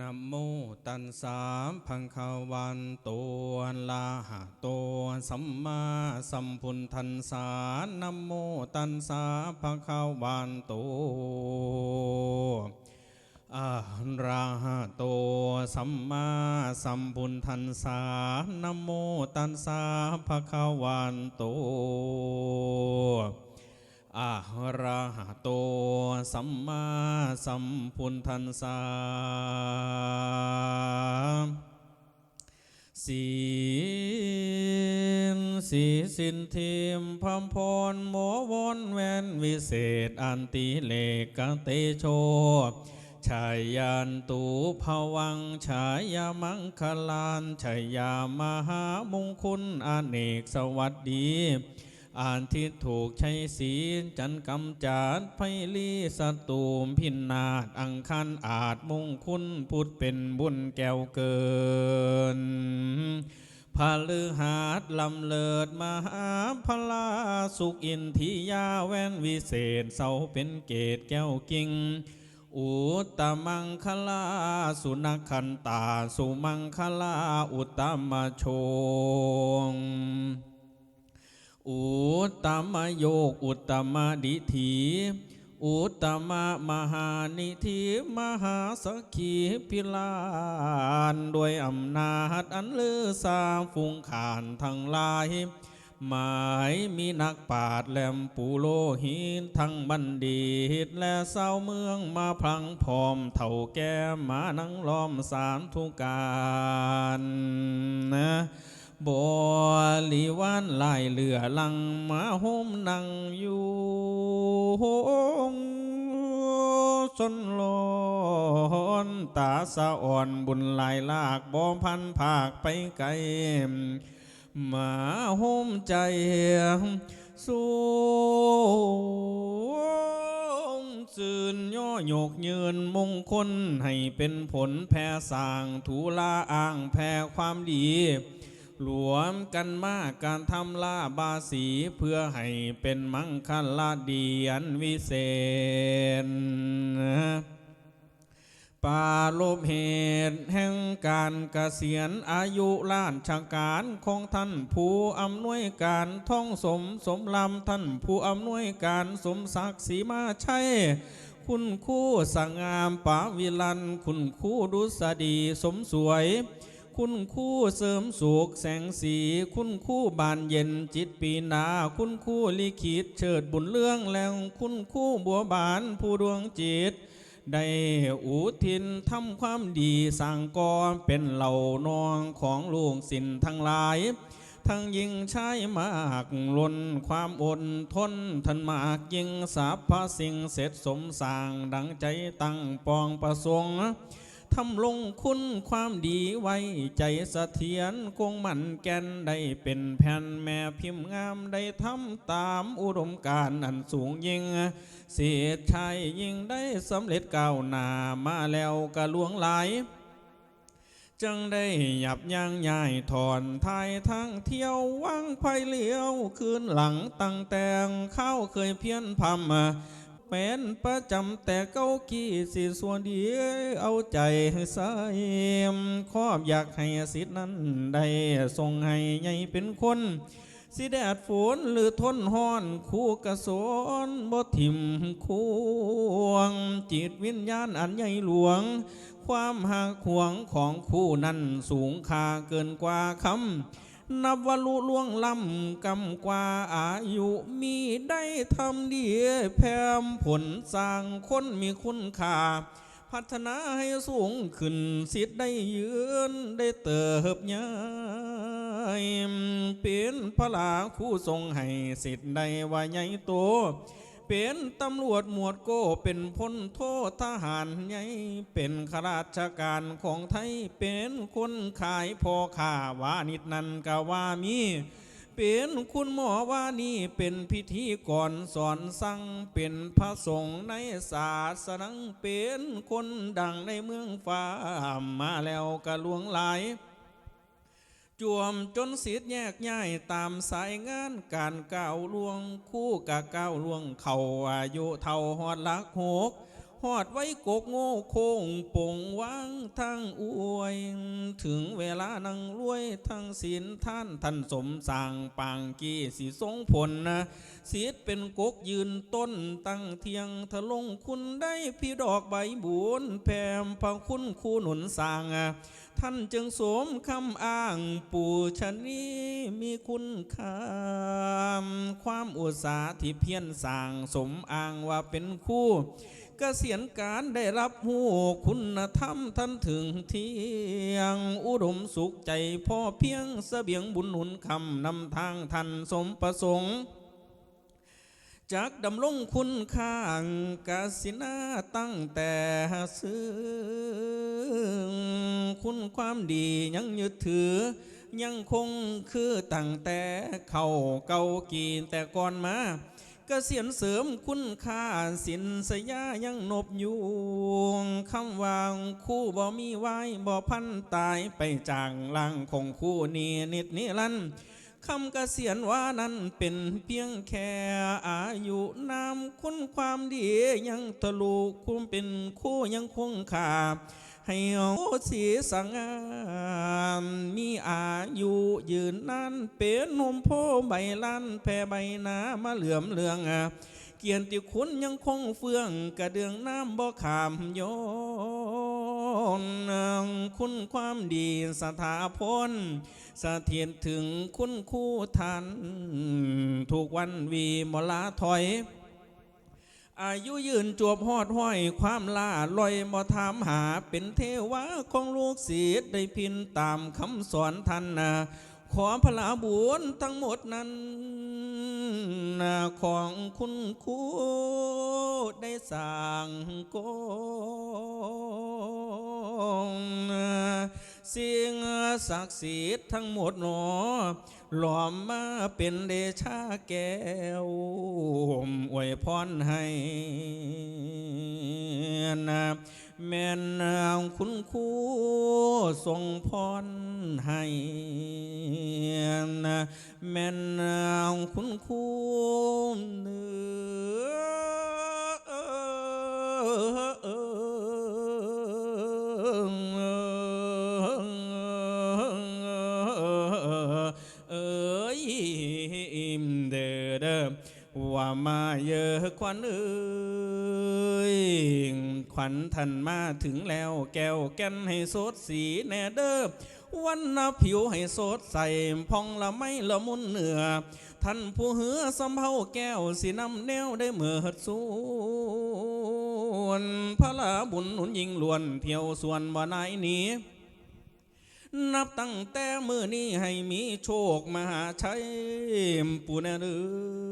นะโมตัสสะภะคะวันโตอะระหะโตสัมมาสัมพุทธัสสะนะโมตัสสะภะคะวันโตอะระหะโตสัมมาสัมพุทธัสสะนะโมตัสสะภะคะวันโต อะระหะโตสัมมาสัมพุทธัสสะสีลสีสินทิมพัมพรโมวนแวนวิเศษอันติเลกเตโชชายันตุภวังชายามังคลานชายามหามงคลอเนกสวัสดี อ่านที่ถูกใช้ศีลจันกำจัดไพลีสตูมพินนาดอังคันอาจมงคุณพุทธเป็นบุญแก้วเกินพาลือหาดลำเลิดมหาพลาสุขอินทิยาแว่นวิเศษเสาเป็นเกตแก้วกิ่งอุตตมังคลาสุนักขันตา สุมังคลาอุตตมโชง อุตตมโยกอุตตมดิถีอุตตมมหานิธิมหาสกีพิลานด้วยอำนาจอันลือสาฟุงขานทั้งหลาย หมายมีนักปราดแหลมปูโลหินทั้งบัณฑิต และเศร้าวเมืองมาพลังพร้อมเท่าแก่มานั่งล้อมสารทุกการนะ บริวานลายเหลือลังมาห่มนั่งอยู่หงสนลอนตาสะอ่อนบุญหลายลากบ่พันภาคไปไกลมาห่มใจสูงสื่นย่อโยกยืนมงคลให้เป็นผลแผ่สร้างทูลาอ้างแผ่ความดี รวมกันมาการทำลาบาสีเพื่อให้เป็นมังคลาดีอันวิเศษปาลบเหตุแห่งการเกษียณอายุล้านชาการของท่านผู้อำนวยการท่องสมสมลำท่านผู้อำนวยการสมศักดิ์ศรีมาชัยคุณคู่สงงามปาวิลัน คุณคู่ดุษดีสมสวย คุณคู่เสริมสุขแสงสี คุณคู่บานเย็นจิตปีนา คุณคู่ลิขิตเชิดบุญเรื่องแล้วคุณคู่บัวบานผู้ดวงจิต ได้อุทินทำความดีสั่งกอเป็นเหล่านองของลูกสินทั้งหลาย ทั้งยิงใช้มากล้นความอดทนทันมากยิงสาพสิ่งเสร็จสมสร้างดังใจตั้งปองประสงค์ ทำลงคุณความดีไว้ใจเสถียรคงมั่นแก่นได้เป็นแผ่นแม่พิมพ์งามได้ทำตามอุดมการอันสูงยิ่งเสียชัยยิ่งได้สำเร็จก้าวหน้ามาแล้วกะลวงหลายจังได้หยับยั้งย้ายถอนทายทั้งเที่ยววางไฟเลี้ยว คืนหลังตั้งแต่งเข้าเคยเพี้ยนพำ เป็นประจำแต่เก้ากี้สิส่วนเดียวเอาใจให้ใส่ขอบอยากให้สิทธินั้นได้ทรงให้ใหญ่เป็นคน สิแดดฝนหรือทนห้อนคู่กระสนบ่ทิมควง จิตวิญญาณอันใหญ่หลวง ความหักหวงของคู่นั้นสูงค่าเกินกว่าคำ นับว่าลุล่วงล้ำกำกว่าอายุมีได้ทำดีแผ่มผลสร้างคนมีคุณค่า พัฒนาให้สูงขึ้นสิทธิ์ได้ยืนได้เติบใหญ่เป็นพระลาคู่ทรงให้สิทธิ์ได้ว่าใหญ่โต เป็นตำรวจหมวดโก้เป็นพลโทษทหารใหญ่เป็นข้าราชการของไทยเป็นคนขายพอข่าวานิดนั้นกะว่ามีเป็นคุณหมอว่านี่เป็นพิธีก่อนสอนสั่งเป็นพระสงฆ์ในศาสนาเป็นคนดังในเมืองฟ้ามาแล้วกะหลวงหลาย จวมจนสิทธแยกย้ายตามสายงานการก้าวล่วงคู่กับก้าวล่วง เขาอายุเท่าหอดลักหก หอดไว้กกโง่โค้งป่งวางทางอวย ถึงเวลานังรวยทั้งศีลท่านท่านสมสร้างปางกี้สีทรงผลนะสีดเป็นกกยืนต้นตั้งเทียงทะลงคุณได้พี่ดอกใบบุญแผ่มพระคุณคู่หนุนสร้างอะท่านจึงสวมคำอ้างปู่ชนนี้มีคุณค่าความอุตสาห์ที่เพียรสร้างสมอ้างว่าเป็นคู่ เกษียณการได้รับหูคุณธรรมท่านถึงเที่ยง อุดมสุขใจพ่อเพียงเสบียงบุญหนุนคำนำทางท่านสมประสงค์จากดำรงคุณข้างกสินาตั้งแต่ซื้อคุณความดียังยึดถือ ยังคงคือตั้งแต่เข้าเก่ากีนแต่ก่อนมา เกษียณเสริมคุณค่าสินสยายังนบอยู่คำวางคู่บ่มีไว้บ่พันตายไปจางลังของคู่นี้นิดนิรันคำเกษียณว่านั้นเป็นเพียงแค่อายุนามคุณความดียังทะลุคุ้มเป็นคู่ยังคงขา ให้โอสีสังงามมีอายุยืนนานเป็นหนุ่มโพใบลันแผ่ใบหนามาเหลื่อมเลืองเกียรติคุณยังคงเฟื่องกระเดืองน้ำบ่ขามโยนคุณความดีสถาพลสะเทียนถึงคุณคู่ทันทุกวันวีมลาถอย อายุยืนจวบหอดห้อยความล่าลอยบ่ถามหาเป็นเทวะของลูกศิษย์ได้พินตามคำสอนท่านนะขอพระบุญทั้งหมดนั้นนะของคุณครูได้สร้างโกงสิ่งศักดิ์สิทธิ์ทั้งหมดหนอ หลอมมาเป็นเดชาแก้วอวยพรให้นะแม่นาคุณครูทรงพรให้นะแม่นาคุณครูเนื้อ ว่ามาเยอะควันเอ้ยขวัญท่านมาถึงแล้วแก้วแก่นให้สดสีแน่เด้อวันนาผิวให้สดใสพองละไม่ละมุนเหนือ ท่านผู้เหือสำเภาแก้วสีน้ำแนวได้เมื่อหัดส่วนพระลาบุญหนุนยิงลวนเที่ยวส่วนบ่นายหนี้นับตั้งแต่มือนี้ให้มีโชคมหาชัยปูนเรือ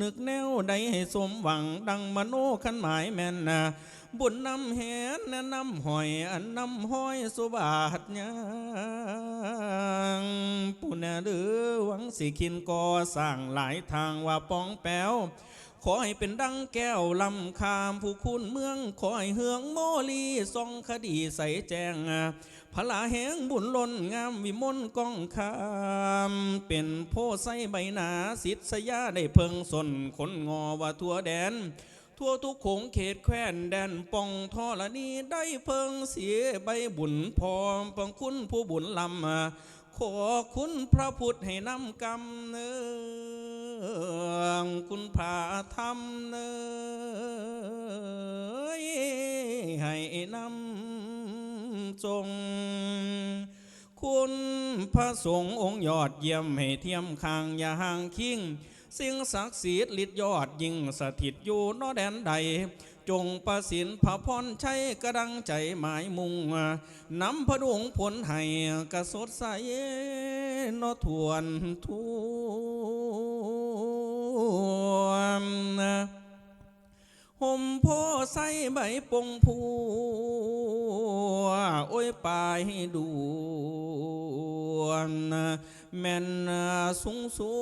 นึกแนวใดให้สมหวังดังมโนขันหมายแม่นนะบุญนำแหนแนะนำหอยอันนำห้อยสุบาทยังปุณะหรือหวังสิขินก่อสร้างหลายทางว่าป้องแป้ว อให้เป็นดังแก้วลำคามผู้คุณเมือง ขอให้เฮืองโมลีทรงคดีใสแจ้งพลาแหงบุญล้นงามวิมลก้องคาม เป็นโพไซใบหนาสิทธยาได้เพิงสนคนงอว่าทั่วแดน ทั่วทุกโขงเขตแคว้นแดนป่องทอละนี้ได้เพิงเสียใบบุญพร้อมปังคุณผู้บุญลำขอคุณพระพุทธให้นำกรรมเนือ งคุณพาธรรมเนยให้นำจง คุณพระสงฆ์องค์ยอดเยี่ยมให้เทียมคางอย่าห่างคิงสิ่งศักดิ์สิทธิ์ฤทธิ์ยอดยิ่งสถิตอยู่นอแดนใด จงประสินพระพรชัยกระดังใจหมายมุงนำพระดวงผลให้กระสดใสนอทวนทวน ห่มโพใส่ใบปงพัวโอ้ยปายดวนแม่นสูงสู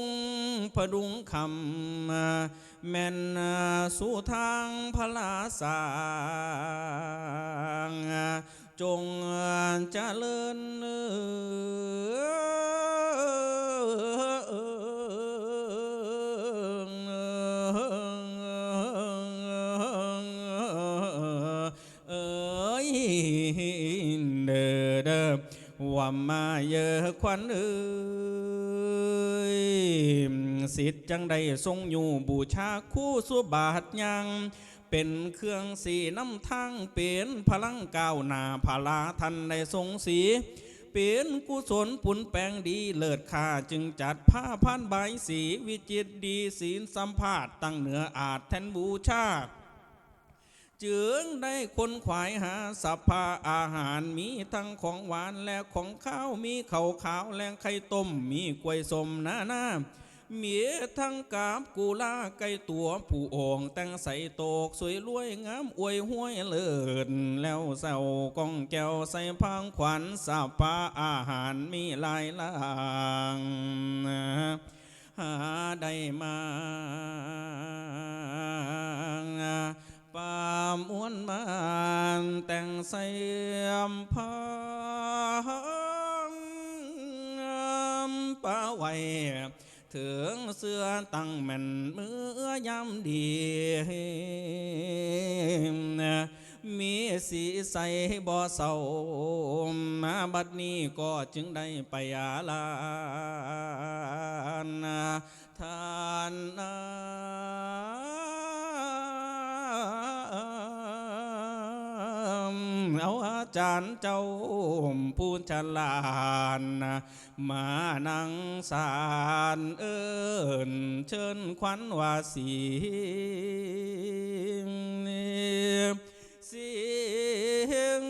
งพดุงคำแม่นสู่ทางพลาสางจงเจริญ ว่ามาเยอะควันเอ้ยสิทธิ์จังใดทรงอยู่บูชาคู่สุบาทยังเป็นเครื่องสีน้ำทางเป็นพลังก้าวหน้าพลาทันในทรงสีเป็นกุศลปุนแปลงดีเลิศค่าจึงจัดผ้าพันใบสีวิจิตดีศีลสัมภาษตั้งเหนืออาจแทนบูชา จึงได้คนขวายหาสัพพาอาหารมีทั้งของหวานและของข้าวมีข้าวขาวและไข่ต้มมีกล้วยสมนานามีทั้งกาบกุลาไก่ตัวผู้องแต่งใส่โตกสวยรวยงามอวยห้วยเลิศแล้วเศร้ากองแก้วใส่พังขวัญสัพพาอาหารมีหลายลางหาได้มา ปามอ้วนมานแต่งใส่มพังป้าไว้ถึงเสื้อตั้งแม่นเมื่อยำดีมีสีใสบ่เศร้ามาบัดนี้ก็จึงได้ไปอาลานทานา จารย์เจ้าผู้ฉลาดมานังสารเอิญเชิญขวัญวาสีเสียง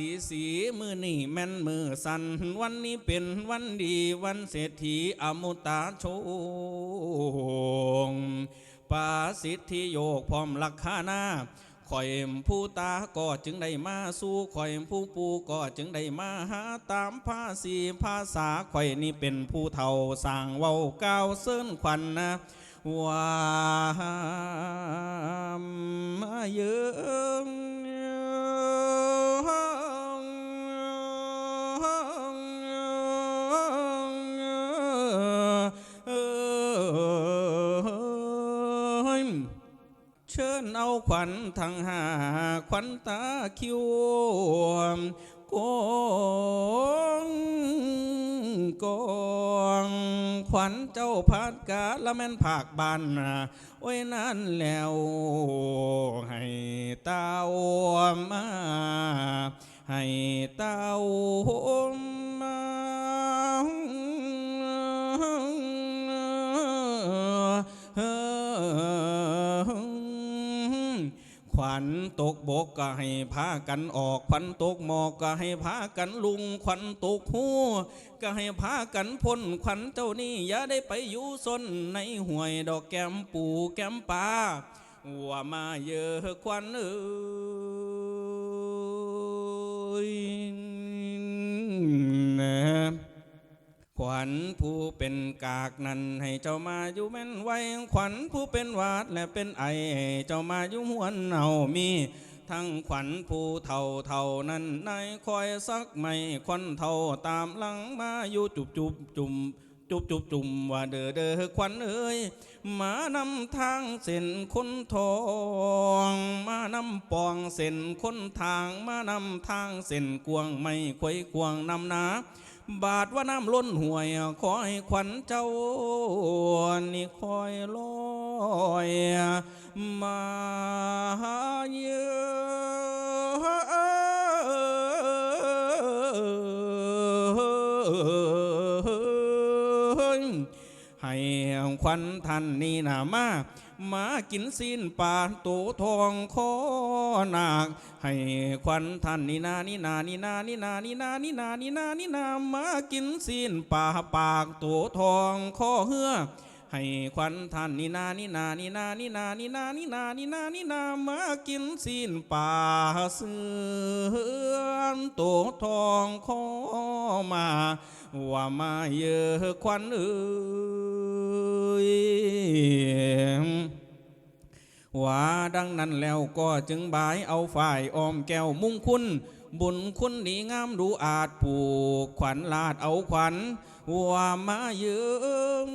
สีสีมือนี่แม่นมือสันวันนี้เป็นวันดีวันเศรษฐีอมุตตาโชงปาสิทธิโยกพร้อมลักขานาข่อยผู้ตาก็จึงได้มาสู่ข่อยผู้ปูก็จึงได้มาหาตามภาษีภาษาข่อยนี่เป็นผู้เฒ่าสร้างเว้าก้าวเส้นขวัญนะว่ามาเยอ เชิญเอาขวัญทั้งหาขวัญตาคิวกองกองขวัญเจ้าพัดกาละแม่นผากบานโอ้ยนั่นแล้วให้เต้ามาให้เต้า ขวัญตกบกก็ให้พากันออกขวัญตกหมอกก็ให้พากันลุงขวัญตกหูก็ให้พากันพ้นขวัญเจ้านี่อย่าได้ไปอยู่ซนในห่วยดอกแก้มปูแก้มปลาว่ามาเยอะขวัญเอ้ยนะ ขวัญผู้เป็นกากนั้นให้เจ้ามาอยู่แม่นไว้ขวัญผู้เป็นวาดและเป็นไอให้เจ้ามาอยู่หวนเอามีทั้งขวัญผู้เท่าเท่านั้นนายคอยซักไม่ควันเท่าตามหลังมาอยู่จุบจุบจุ่มจุบจุบจุ่มว่าเด้อเด้อขวัญเอ้ยมานำทางเส้นคนทอง มานำปองเส้นคนทาง มานำทางเส้นกวงไม่ควยกวงนำนา บาทว่าน้ำล้นห่วยคอยขวัญเจ้า นี่คอยลอยมา ขวัญท่านนี่นามามากินสิ้นป่าโตทองคอนาคให้ขวัญท่านนี่นานี่นานี่นานี่นานี่นานี่นานี่นานี่นามากินสิ้นป่าปากโตทองคอเหือให้ขวัญท่านนี่นานี่นานี่นานี่นานี่นานี่นานี่นานี่นามากินสิ้นป่าเสื่อนโตทองคอมา ว่ามาเยอะขวัญเอ้ยว่าดังนั้นแล้วก็จึงบายเอาฝ่ายอ้อมแก้วมุ่งคุณ บุญคุณนีงามดูอาจผูกขวัญลาดเอาขวัญว่ามาเยืม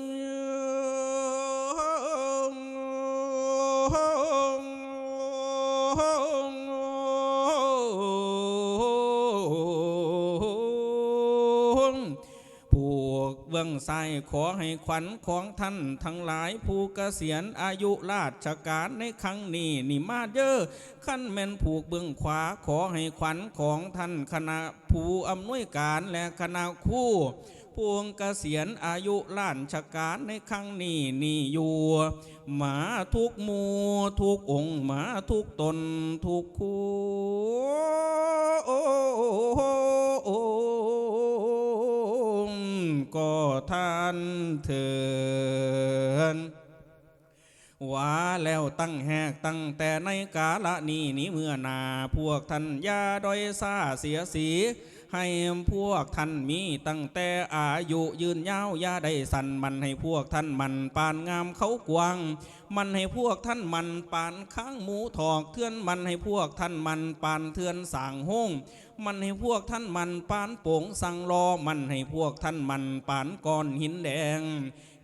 กเบื้องไซขอให้ขวัญของท่านทั้งหลายผู้เกษียณอายุราชการในครั้งนี้นี่มาเยอะขั้นแม่นผูกเบื้องขวาขอให้ขวัญของท่านคณะผู้อำนวยการและคณะคู่พวงเกษียณอายุล้านชการในครั้งนี้นี่อยู่หมาทุกหมูทุกองค์หมาทุกตนทุกคู่ ก็ท่านเถินว่าแล้วตั้งแหกตั้งแต่ในกาละนี้นี้เมื่อนาพวกท่านยาดอยซาเสียสี ให้พวกท่านมีตั้งแต่อายุยืนยาวอยาได้สันมันให้พวกท่านมันปานงามเขากวาง มันให้พวกท่านมันปานข้างหมูถอกเทือนมันให้พวกท่านมันปานเทือนสางห้องมันให้พวกท่านมันปานโป่งสังรอมันให้พวกท่านมันปานก้อนหินแดง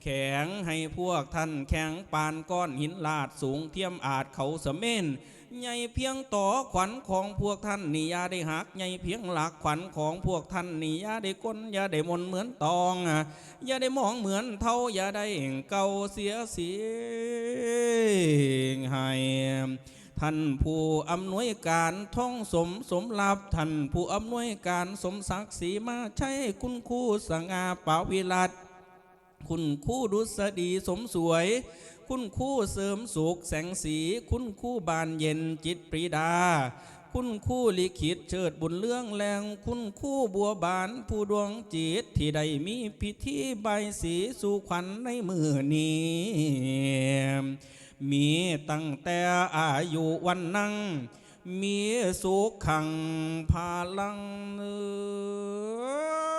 แข็งให้พวกท่านแข็งปานก้อนหินลาดสูงเทียมอาจเขาเสมน ใหญ่เพียงต่อขวัญของพวกท่านนี่ยาได้หักใหญ่เพียงหลักขวัญของพวกท่านนี่ยาได้ก้นอยาได้มนเหมือนตองอะย่าได้มองเหมือนเท่าอย่าได้เก่าเสียเสียให้ท่านผู้อำนวยการท่องสมสมลับท่านผู้อำนวยการสมศักดิ์ศรีมาใช้คุณครูสง่าปาวิรัตคุณคู่ดุษฎีสมสวย คุณคู่เสริมสุขแสงสี คุณคู่บานเย็นจิตปรีดา คุณคู่ลิขิตเชิดบุญเรื่องแรง คุณคู่บัวบานผู้ดวงจิต ที่ได้มีพิธีใบสีสู่ขวัญในมือนี้มีตั้งแต่อายุวันนั่งมีสุขขังพาลังเนื้อ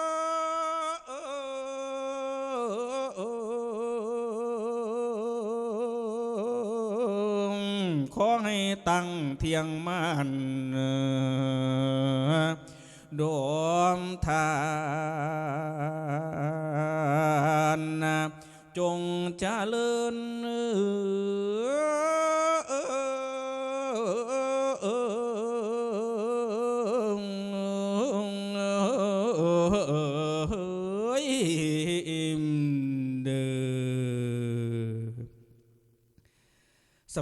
อให้ตั้งเทียงมันโดมทานจงเจริญ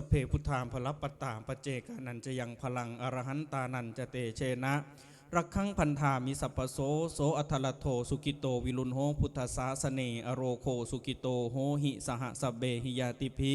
เพพุทธามพลปตตามปเจกานันจะยังพลังอรหันตานันจะเตเชนะ รักขังพันธามิสัพโสโสอัทลโทสุกิโตวิลุนโหพุทธสาสเนอโรโคสุกิโตโหหิสหสเบหิยาติภี